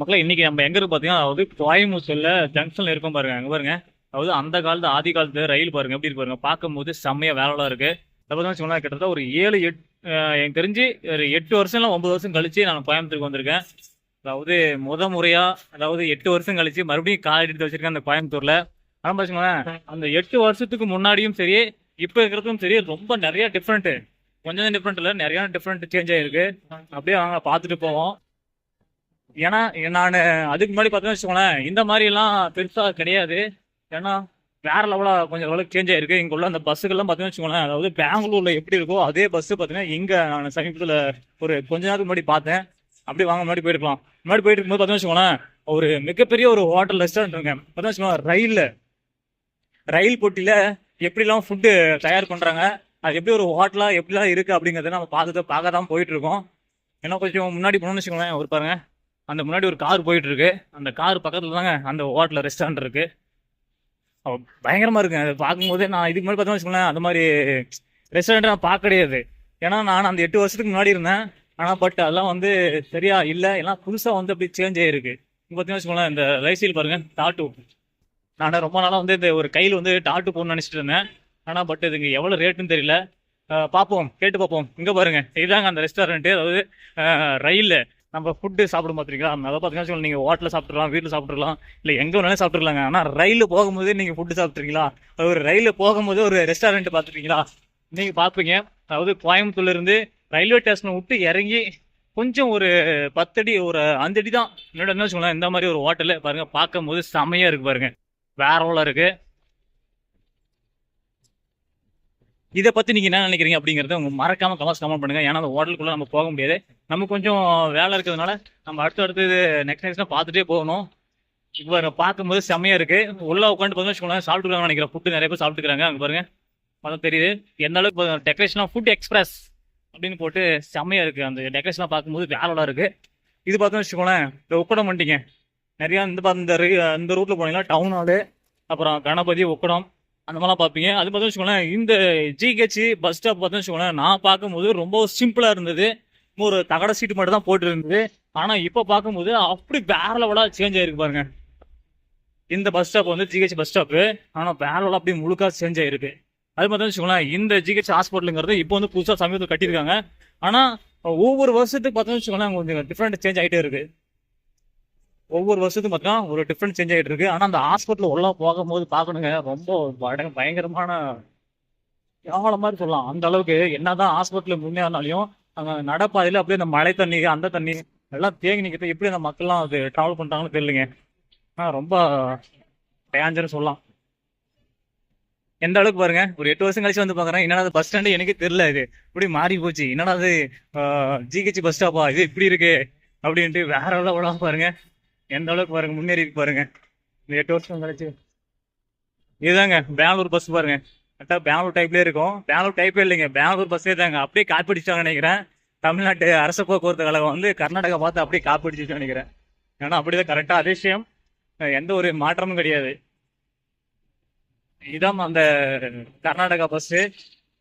மக்களை இன்னைக்கு நம்ம எங்க இருக்கு பாத்தீங்கன்னா அதாவது கோயம்புத்தூர்ல ஜங்ஷன்ல இருக்கும் பாருங்க அங்க பாருங்க. அதாவது அந்த காலத்து ஆதி காலத்து ரயில் பாருங்க எப்படி இருக்கு பாருங்க. பார்க்கும்போது செம்மையா வேலைலாம் இருக்கு. அதை கிட்டத்தட்ட ஒரு ஏழு எட் எனக்கு தெரிஞ்சு ஒரு எட்டு வருஷம் இல்லை ஒன்பது வருஷம் கழிச்சு நான் கோயம்புத்தூருக்கு வந்திருக்கேன். அதாவது முத முறையா அதாவது எட்டு வருஷம் கழிச்சு மறுபடியும் கால் எடுத்து வச்சிருக்கேன் அந்த கோயம்புத்தூர்ல. ஆனா வச்சுக்கோங்களேன் அந்த எட்டு வருஷத்துக்கு முன்னாடியும் சரி இப்போ இருக்கிறதுக்கும் சரி ரொம்ப நிறைய டிஃப்ரெண்ட் கொஞ்சம் டிஃப்ரெண்ட் இல்லை நிறைய டிஃப்ரெண்ட் சேஞ்ச் ஆயிருக்கு. அப்படியே வாங்க பார்த்துட்டு போவோம். ஏன்னா நான் அதுக்கு முன்னாடி பார்த்தீங்கன்னு வச்சுக்கோங்களேன் இந்த மாதிரி எல்லாம் பெருசா கிடையாது. ஏன்னா வேற லெவலா கொஞ்சம் லெவலுக்கு சேஞ்ச் ஆயிருக்கு. இங்க உள்ள அந்த பஸ்ஸுக்கெல்லாம் பார்த்தீங்கன்னு வச்சுக்கோங்களேன் அதாவது பெங்களூர்ல எப்படி இருக்கோ அதே பஸ் பார்த்தீங்கன்னா இங்க நான் சமீபத்தில் ஒரு கொஞ்ச நேரத்துக்கு முன்னாடி பார்த்தேன். அப்படியே வாங்க முன்னாடி போயிருக்கலாம். முன்னாடி போயிட்டு இருக்கும்போது பார்த்தீங்கன்னு வச்சுக்கோங்களேன் ஒரு மிகப்பெரிய ஒரு ஹோட்டல் ரெஸ்டாரண்ட் இருக்குங்க. பார்த்தீங்கன்னு வச்சுக்கோங்களேன் ரயில்ல ரயில் போட்டியில எப்படிலாம் ஃபுட்டு தயார் பண்றாங்க அது எப்படி ஒரு ஹோட்டலா எப்படிலாம் இருக்கு அப்படிங்கறத நம்ம பார்த்துட்டு பார்க்க தான் போயிட்டு இருக்கோம். ஏன்னா கொஞ்சம் முன்னாடி போனோம்னு வச்சுக்கோங்களேன் ஒரு பாருங்க. அந்த முன்னாடி ஒரு கார் போயிட்டு இருக்கு அந்த கார் பக்கத்துல தாங்க அந்த ஹோட்டல் ரெஸ்டாரண்ட் இருக்கு. பயங்கரமாக பயங்கரமா இருக்கு. அதை பார்க்கும்போது நான் இதுக்கு முன்னாடி பார்த்தோம்னு வச்சுக்கோங்களேன் அந்த மாதிரி ரெஸ்டாரண்ட் நான் பார்க்க கிடையாது. ஏன்னா நான் அந்த எட்டு வருஷத்துக்கு முன்னாடி இருந்தேன். ஆனா பட் அதெல்லாம் வந்து சரியா இல்லை. எல்லாம் புதுசா வந்து அப்படி சேஞ்ச் ஆயிருக்கு. இப்போ பார்த்தீங்கன்னா வச்சுக்கோங்களேன் இந்த ரைசீல் பாருங்க டாட்டு நான் ரொம்ப நாளாக வந்து இந்த ஒரு கையில் வந்து டாட்டு போகணும்னு நினச்சிட்டு இருந்தேன். ஆனால் பட் இதுங்க எவ்வளோ ரேட்டுன்னு தெரியல. பார்ப்போம் கேட்டு பார்ப்போம். இங்கே பாருங்க இதுதாங்க அந்த ரெஸ்டாரண்ட்டு அதாவது ரயிலில் நம்ம ஃபுட்டு சாப்பிடும் பார்த்துருக்கீங்களா அதை பார்த்தீங்கன்னா நீங்கள் ஹோட்டலில் சாப்பிட்றலாம் வீட்டில் சாப்பிட்றலாம் இல்லை எங்கே வேணாலும் சாப்பிட்றலாங்க ஆனால் ரயிலில் போகும்போதே நீங்கள் ஃபுட்டு சாப்பிட்றீங்களா ஒரு ரயிலில் போகும்போது ஒரு ரெஸ்டாரண்ட் பார்த்துருக்கீங்களா நீங்கள் பார்ப்பீங்க அதாவது கோயம்புத்தூர்லேருந்து ரயில்வே ஸ்டேஷனை விட்டு இறங்கி கொஞ்சம் ஒரு பத்தடி ஒரு அஞ்சடி தான். என்னோட என்ன வச்சுக்கோங்களேன் இந்த மாதிரி ஒரு ஹோட்டலு பாருங்கள் பார்க்கும்போது செமையாக இருக்குது பாருங்கள் வேற லெவலா இருக்குது இதை பற்றி நீங்கள் என்ன நினைக்கிறீங்க அப்படிங்கறத உங்கள் மறக்காமல் கமெண்ட்ஸ் கமெண்ட் பண்ணுங்கள் ஏன்னா அந்த ஹோட்டலுக்குள்ளே நம்ம போக முடியாது. நம்ம கொஞ்சம் வேலை இருக்கிறதுனால நம்ம அடுத்து அடுத்து நெக்ஸ்ட் நெக்ஸ்ட் பார்த்துட்டே போகணும். இப்போ பாருங்க பார்க்கும்போது செம்மையாக இருக்குது உள்ளே உட்காந்து பார்த்தோம்னு வச்சுக்கோங்களேன் சாப்பிட்டுருக்காங்க நினைக்கிறேன். ஃபுட்டு நிறைய பேர் சாப்பிட்டுக்கிறாங்க அங்கே பாருங்க. பார்த்தா தெரியுது. எந்த அளவுக்கு டெக்கரேஷனாக ஃபுட் எக்ஸ்பிரஸ் அப்படின்னு போட்டு செம்மையாக இருக்குது அந்த டெக்கரேஷனாக பார்க்கும்போது வேலைலாம் இருக்குது இது பார்த்தோம்னு வச்சுக்கோங்களேன். இந்த உக்கடம் பண்ணிட்டீங்க. நிறையா இந்த பா- இந்த ரூ இந்த ரூட்டில் போனீங்கன்னா டவுன் ஹாலு அப்புறம் கணபதி உக்கடம் அந்த மாதிரிலாம் பார்ப்பீங்க. அது பார்த்தோம்னு வச்சுக்கோங்களேன் இந்த ஜிஹெச் பஸ் ஸ்டாப் பார்த்தோம்னு வச்சுக்கோங்களேன் நான் பார்க்கும்போது ரொம்ப சிம்பிளாக இருந்தது. ஒரு தகட சீட்டு மட்டும் தான் போட்டு இருந்தது. ஆனா இப்போ பார்க்கும்போது அப்படி வேற லெவலா சேஞ்ச் ஆயிருக்கு பாருங்க. இந்த பஸ் ஸ்டாப் வந்து ஜிஹெச் பஸ் ஸ்டாப்பு ஆனா வேற லெவலா அப்படியே முழுக்கா சேஞ்ச் ஆயிருக்கு. அது பார்த்தோம்னு வச்சுக்கோங்களேன் இந்த ஜிஹெச் ஹாஸ்பிட்டலுங்கிறது இப்போ வந்து புதுசா சமீபத்தில் கட்டியிருக்காங்க. ஆனா ஒவ்வொரு வருஷத்துக்கு பார்த்தோம்னு வச்சுக்கோங்களேன் கொஞ்சம் டிஃப்ரெண்ட் சேஞ்ச் ஆயிட்டே இருக்கு. ஒவ்வொரு வருஷத்துக்கும் பார்த்தோம் ஒரு டிஃப்ரெண்ட் சேஞ்ச் ஆகிட்டு இருக்கு. ஆனால் அந்த ஹாஸ்பிட்டல் உள்ள போகும்போது பார்க்கணுங்க ரொம்ப பயங்கரமான கேவலம் மாதிரி சொல்லலாம் அந்த அளவுக்கு என்னதான் ஹாஸ்பிட்டல் முன்னேறினாலையும் அங்கே நடப்பாதையில் அப்படியே அந்த மழை தண்ணி அந்த தண்ணி எல்லாம் தேங்கி நிற்கிறது எப்படி அந்த மக்கள்லாம் அது ட்ராவல் பண்ணுறாங்கன்னு தெரியலங்க. ஆனால் ரொம்ப டேஞ்சர்னு சொல்லலாம். எந்த அளவுக்கு பாருங்க ஒரு எட்டு வருஷம் கழிச்சு வந்து பாக்குறேன். என்னடா பஸ் ஸ்டாண்டு எனக்கே தெரியல இது. இப்படி மாறி போச்சு. என்னடா அது ஜிஹெச் பஸ் ஸ்டாப்பா இது இப்படி இருக்கு. அப்படின்ட்டு வேற அளவு பாருங்க. எந்த அளவுக்கு பாருங்க முன்னேறி பாருங்க. இந்த எட்டு வருஷம் கழிச்சு. இதுதாங்க பெங்களூர் பஸ் பாருங்க. கரெக்டாக பெங்களூர் டைப்லேயே இருக்கும். பெங்களூர் டைப்பே இல்லைங்க. பெங்களூர் பஸ்ஸே தாங்க. அப்படியே காப்பி நினைக்கிறேன். தமிழ்நாட்டு அரசு போக்குவரத்து கழகம் வந்து கர்நாடகா பார்த்து அப்படியே காப்பி நினைக்கிறேன். ஏன்னா அப்படிதான் கரெக்டாக அதே விஷயம் எந்த ஒரு மாற்றமும் கிடையாது. இதான் அந்த கர்நாடகா பஸ்ஸு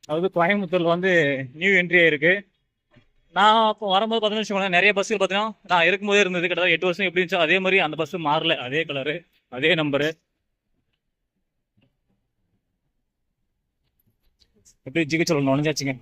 அதாவது கோயம்புத்தூரில் வந்து நியூ என்ட்ரி ஆயிருக்கு. நான் அப்போ வரும்போது பார்த்தீங்கன்னு நிறைய பஸ்ஸுகள் பார்த்தீங்கன்னா நான் இருக்கும்போதே இருந்தது. கிட்டத்தட்ட எட்டு வருஷம் எப்படி இருந்துச்சோ அதே மாதிரி அந்த பஸ்ஸு மாறல. அதே கலரு அதே நம்பரு எப்படி ஜிகிச்சல் நுழைஞ்சாச்சுங்க